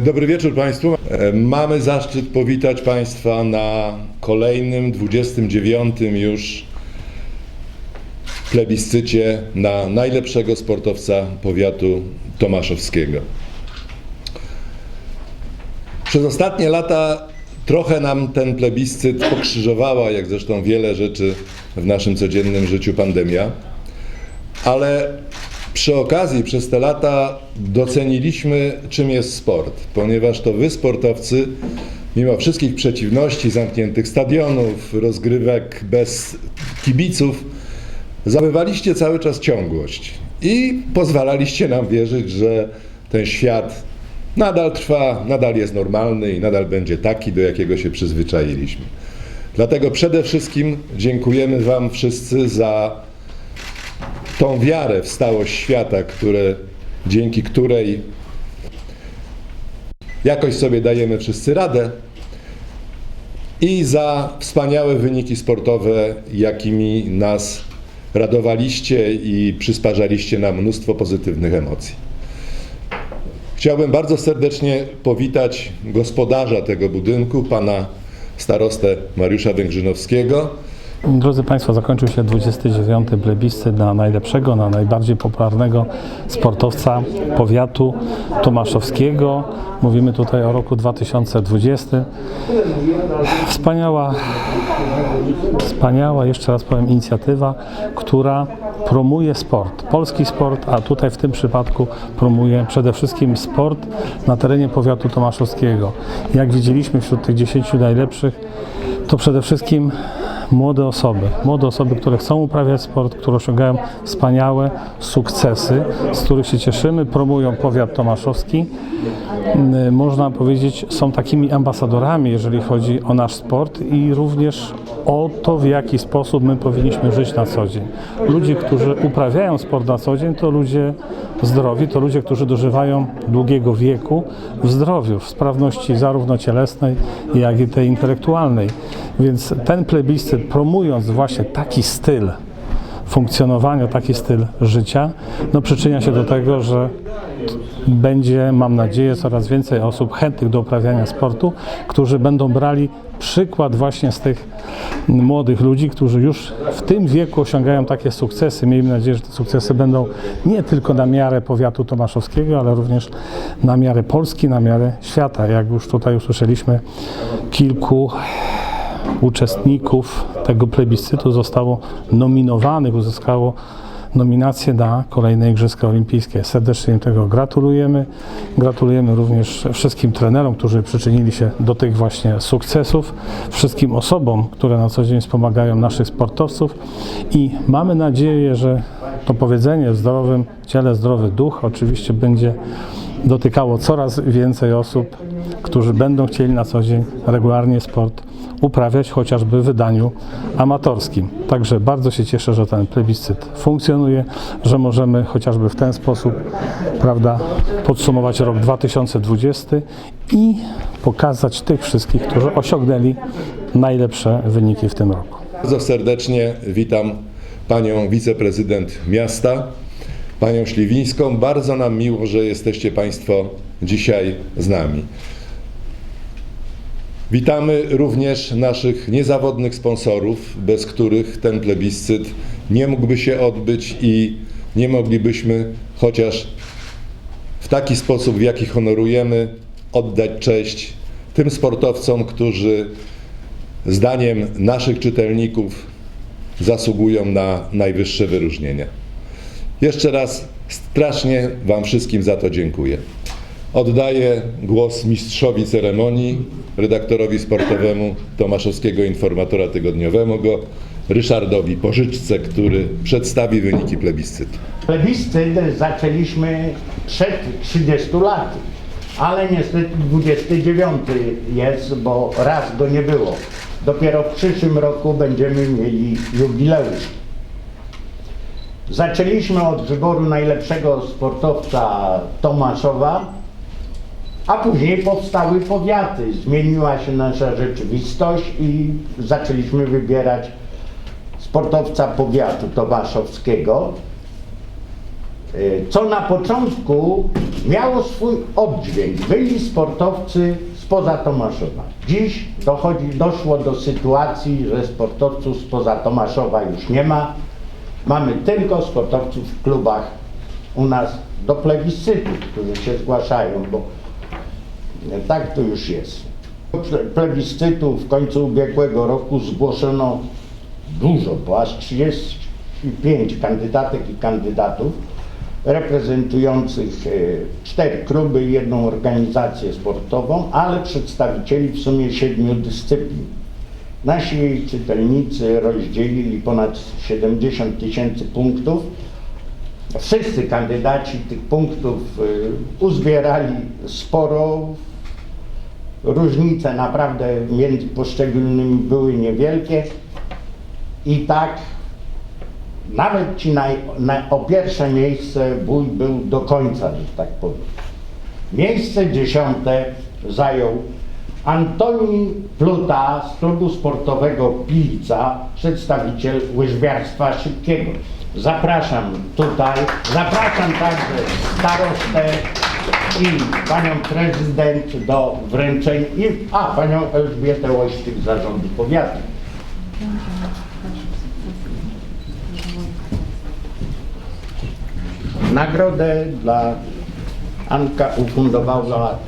Dobry wieczór Państwu. E, Mamy zaszczyt powitać Państwa na kolejnym, 29 już plebiscycie na najlepszego sportowca powiatu tomaszowskiego. Przez ostatnie lata trochę nam ten plebiscyt pokrzyżowała, jak zresztą wiele rzeczy w naszym codziennym życiu pandemia, ale przy okazji przez te lata doceniliśmy, czym jest sport, ponieważ to wy, sportowcy, mimo wszystkich przeciwności, zamkniętych stadionów, rozgrywek bez kibiców, zachowywaliście cały czas ciągłość i pozwalaliście nam wierzyć, że ten świat nadal trwa, nadal jest normalny i nadal będzie taki, do jakiego się przyzwyczailiśmy. Dlatego przede wszystkim dziękujemy Wam wszyscy za tą wiarę w stałość świata, które, dzięki której jakoś sobie dajemy wszyscy radę i za wspaniałe wyniki sportowe, jakimi nas radowaliście i przysparzaliście nam mnóstwo pozytywnych emocji. Chciałbym bardzo serdecznie powitać gospodarza tego budynku, pana starostę Mariusza Węgrzynowskiego, Drodzy Państwo, zakończył się 29. plebiscyt na najlepszego, na najbardziej popularnego sportowca powiatu tomaszowskiego. Mówimy tutaj o roku 2020. Wspaniała, wspaniała, jeszcze raz powiem, inicjatywa, która promuje sport, polski sport, a tutaj w tym przypadku promuje przede wszystkim sport na terenie powiatu tomaszowskiego. Jak widzieliśmy wśród tych 10 najlepszych, to przede wszystkim młode osoby, młode osoby, które chcą uprawiać sport, które osiągają wspaniałe sukcesy, z których się cieszymy, promują powiat tomaszowski. Mm, Można powiedzieć, są takimi ambasadorami, jeżeli chodzi o nasz sport i również o to, w jaki sposób my powinniśmy żyć na co dzień. Ludzie, którzy uprawiają sport na co dzień, to ludzie zdrowi, to ludzie, którzy dożywają długiego wieku w zdrowiu, w sprawności zarówno cielesnej, jak i tej intelektualnej. Więc ten plebiscyt, promując właśnie taki styl funkcjonowania, taki styl życia, no przyczynia się do tego, że będzie, mam nadzieję, coraz więcej osób chętnych do uprawiania sportu, którzy będą brali przykład właśnie z tych młodych ludzi, którzy już w tym wieku osiągają takie sukcesy. Miejmy nadzieję, że te sukcesy będą nie tylko na miarę powiatu tomaszowskiego, ale również na miarę Polski, na miarę świata. Jak już tutaj usłyszeliśmy, kilku uczestników tego plebiscytu zostało nominowanych, uzyskało nominację na kolejne Igrzyska Olimpijskie. Serdecznie im tego gratulujemy. Gratulujemy również wszystkim trenerom, którzy przyczynili się do tych właśnie sukcesów, wszystkim osobom, które na co dzień wspomagają naszych sportowców i mamy nadzieję, że to powiedzenie w zdrowym ciele, zdrowy duch oczywiście będzie dotykało coraz więcej osób, którzy będą chcieli na co dzień regularnie sport uprawiać, chociażby w wydaniu amatorskim. Także bardzo się cieszę, że ten plebiscyt funkcjonuje, że możemy chociażby w ten sposób prawda, podsumować rok 2020 i pokazać tych wszystkich, którzy osiągnęli najlepsze wyniki w tym roku. Bardzo serdecznie witam panią wiceprezydent miasta, panią Śliwińską. Bardzo nam miło, że jesteście państwo dzisiaj z nami. Witamy również naszych niezawodnych sponsorów, bez których ten plebiscyt nie mógłby się odbyć i nie moglibyśmy chociaż w taki sposób, w jaki honorujemy, oddać cześć tym sportowcom, którzy zdaniem naszych czytelników zasługują na najwyższe wyróżnienia. Jeszcze raz strasznie Wam wszystkim za to dziękuję. Oddaję głos mistrzowi ceremonii, redaktorowi sportowemu Tomaszowskiego Informatora Tygodniowego, Ryszardowi Pożyczce, który przedstawi wyniki plebiscytu. Plebiscyt zaczęliśmy przed 30 laty, ale niestety 29 jest, bo raz go nie było. Dopiero w przyszłym roku będziemy mieli jubileusz. Zaczęliśmy od wyboru najlepszego sportowca Tomaszowa, a później powstały powiaty. Zmieniła się nasza rzeczywistość i zaczęliśmy wybierać sportowca powiatu tomaszowskiego. Y, Co na początku miało swój oddźwięk. Byli sportowcy spoza Tomaszowa. Dziś dochodzi, doszło do sytuacji, że sportowców spoza Tomaszowa już nie ma. Mamy tylko sportowców w klubach u nas do plebiscytu, którzy się zgłaszają, bo tak to już jest. Ple- Plebiscytu w końcu ubiegłego roku zgłoszono dużo, bo aż 35 kandydatek i kandydatów reprezentujących e, cztery kluby i jedną organizację sportową, ale przedstawicieli w sumie siedmiu dyscyplin. Nasi czytelnicy rozdzielili ponad 70 tysięcy punktów. Wszyscy kandydaci tych punktów y, uzbierali sporo. Różnice naprawdę między poszczególnymi były niewielkie. I tak nawet ci naj, na, o pierwsze miejsce bój był do końca, że tak powiem. Miejsce dziesiąte zajął Antoni Pluta z klubu sportowego Pilica, przedstawiciel łyżwiarstwa szybkiego. Zapraszam tutaj, zapraszam także starostę i panią prezydent do wręczeń, i, a panią Elżbietę Łośtyk z zarządu powiatu. Nagrodę dla Anka ufundowała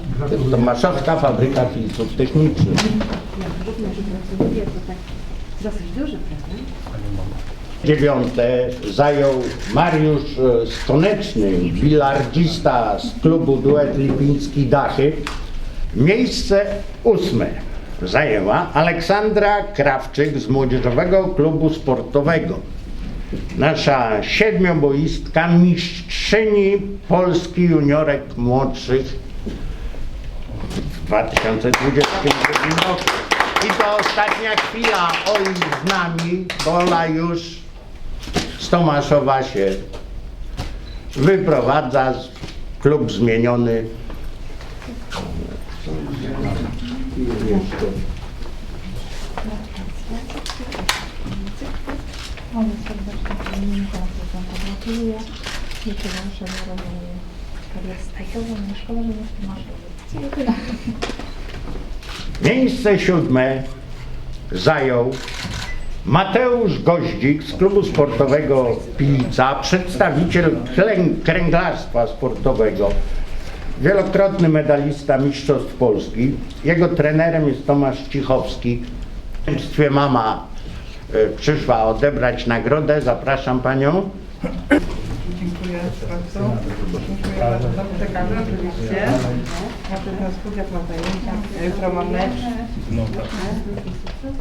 Tomaszowska Fabryka Filców Technicznych. tak Dosyć duży prezent. Dziewiąte zajął Mariusz e, Skoneczny, bilardzista z klubu Duet Lipiński Dachy. Miejsce ósme zajęła Aleksandra Krawczyk z Młodzieżowego Klubu Sportowego. Nasza siedmioboistka, mistrzyni Polski juniorek młodszych w 2022 roku. I to ostatnia chwila Oli z nami, bo Ola już z Tomaszowa się wyprowadza, klub zmieniony. Miejsce siódme zajął Mateusz Goździk z klubu sportowego Pilica, przedstawiciel kręglarstwa sportowego, wielokrotny medalista Mistrzostw Polski. Jego trenerem jest Tomasz Cichowski. W mama e, przyszła odebrać nagrodę. Zapraszam panią. Dziękuję bardzo. Dziękuję bardzo. No, czekamy oczywiście. Natychmiast powiat ma zajęcia. Jutro mam mecz.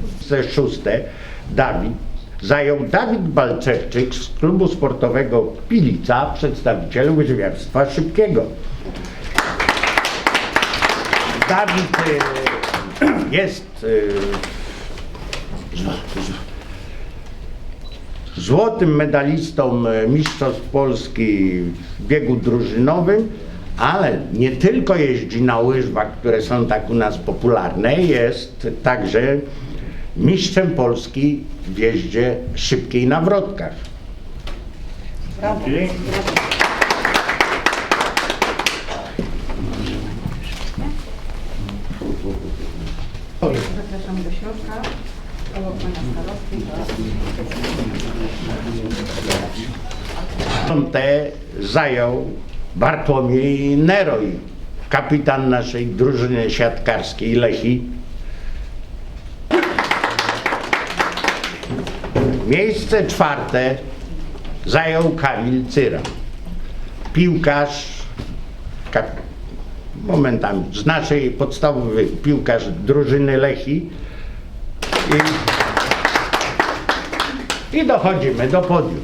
Miejsce szóste Dawid zajął Dawid Balczewczyk z klubu sportowego Pilica, przedstawiciel łyżwiarstwa szybkiego. Dawid y, jest y, złotym medalistą y, Mistrzostw Polski w biegu drużynowym, ale nie tylko jeździ na łyżwach, które są tak u nas popularne, jest także mistrzem Polski w jeździe szybkiej na wrotkach. Brawo. Zapraszam do środka. Piąte zajął Bartłomiej Neroj, kapitan naszej drużyny siatkarskiej Lechi. Miejsce czwarte zajął Kamil Cyra, piłkarz, momentami, z naszej podstawowej piłkarz drużyny Lechi. I, i dochodzimy do podium.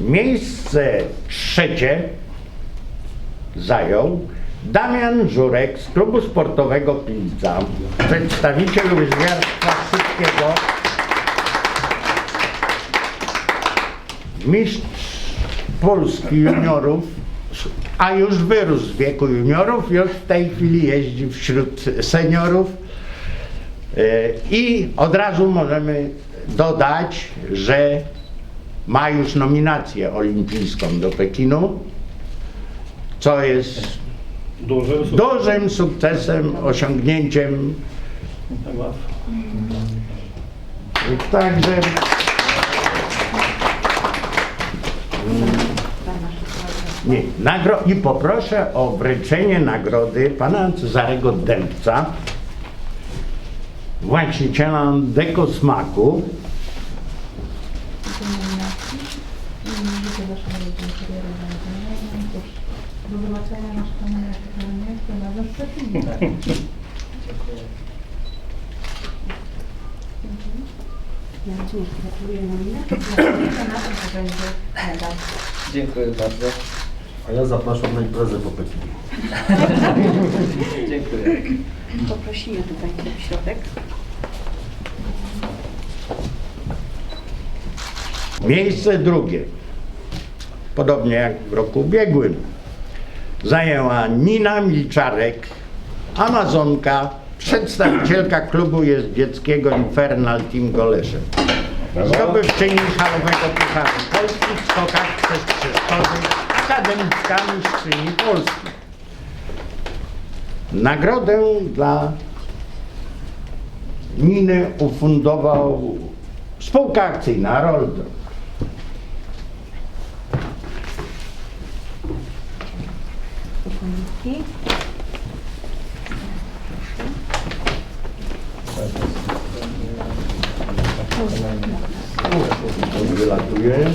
Miejsce trzecie zajął Damian Żurek z klubu sportowego Pilica, przedstawiciel łyżwiarstwa szybkiego, mistrz Polski juniorów, a już wyrósł z wieku juniorów, już w tej chwili jeździ wśród seniorów. E, I od razu możemy dodać, że ma już nominację olimpijską do Pekinu co jest dużym sukcesem, osiągnięciem. Także nie, nagro- i poproszę o wręczenie nagrody pana Cezarego Dębca, właściciela zawodowej. Cóż, do zobaczenia na szkolnym ekranie, tym razem w Szczecinie. Ja gratuluję nominacji. To. Dziękuję bardzo. A ja zapraszam na imprezę po Pekinie. Dziękuję. Poprosimy tutaj w środek. Miejsce drugie, podobnie jak w roku ubiegłym, zajęła Nina Milczarek, Amazonka, przedstawicielka klubu jeździeckiego Infernal Team Goleszem. Zdobywczyni halowego pucharu Polski w skokach przez przeszkody, akademicka mistrzyni Polski. Nagrodę dla Niny ufundował spółka akcyjna. Upominki. Wylatuje.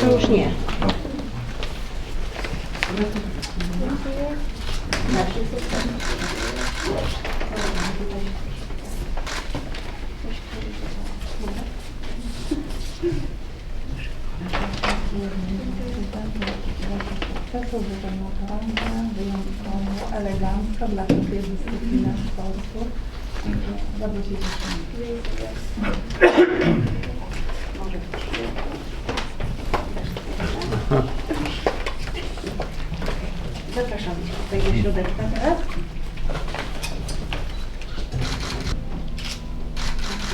To już nie. Wyjątkowo, elegancko dla każdej dyscypliny sportu. Bardzo się cieszę. Zapraszam Cię tutaj do środeczka teraz.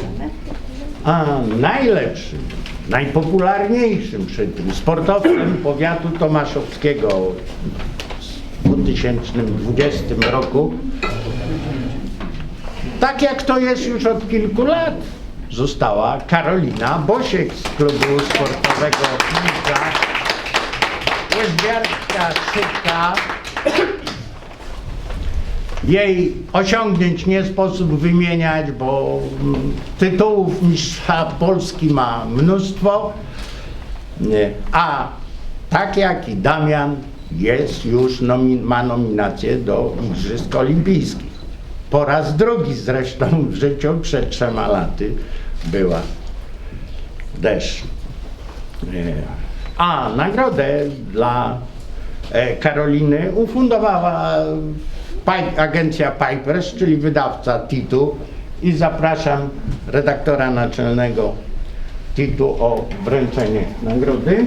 Dziękujemy. A najlepszym, najpopularniejszym tym sportowcem powiatu tomaszowskiego w 2020 roku, tak jak to jest już od kilku lat, została Karolina Bosiek z klubu sportowego. Jeździarska, szybka, jej osiągnięć nie sposób wymieniać, bo mm, tytułów mistrza Polski ma mnóstwo, a tak jak i Damian jest już ma nominację do Igrzysk Olimpijskich. Po raz drugi zresztą w życiu przed trzema laty była też. Nie. A nagrodę dla e, Karoliny ufundowała agencja Pipers, czyli wydawca Titu i zapraszam redaktora naczelnego Titu o wręczenie nagrody.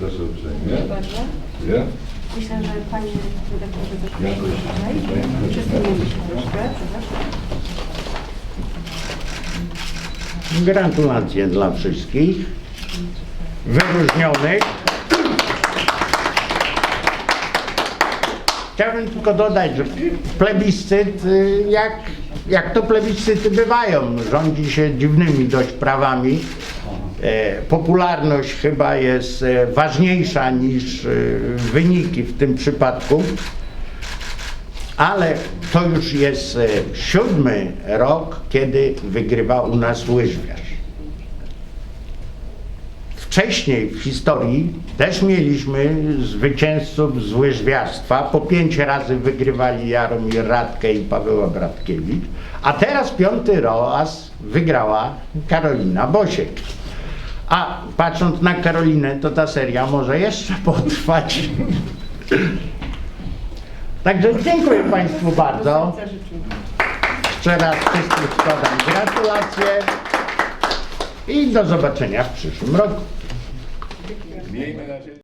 Proszę uprzejmie. Dziękuję. Myślę, że Panie redaktorze tutaj. Przesuniemy się troszkę. Przepraszam. Gratulacje dla wszystkich wyróżnionych. Chciałbym tylko dodać, że plebiscyt, y, jak, jak to plebiscyty bywają, rządzi się dziwnymi dość prawami. E, Popularność chyba jest e, ważniejsza niż e, wyniki w tym przypadku. Ale to już jest siódmy rok, kiedy wygrywa u nas łyżwiarz. wcześniej w historii też mieliśmy zwycięzców z łyżwiarstwa. Po pięć razy wygrywali Jaromir Radkę i Paweł Bratkiewicz. A teraz piąty raz wygrała Karolina Bosiek. A patrząc na Karolinę, to ta seria może jeszcze potrwać. Także dziękuję Państwu bardzo. Jeszcze raz wszystkim składam gratulacje i do zobaczenia w przyszłym roku. Miejmy nadzieję.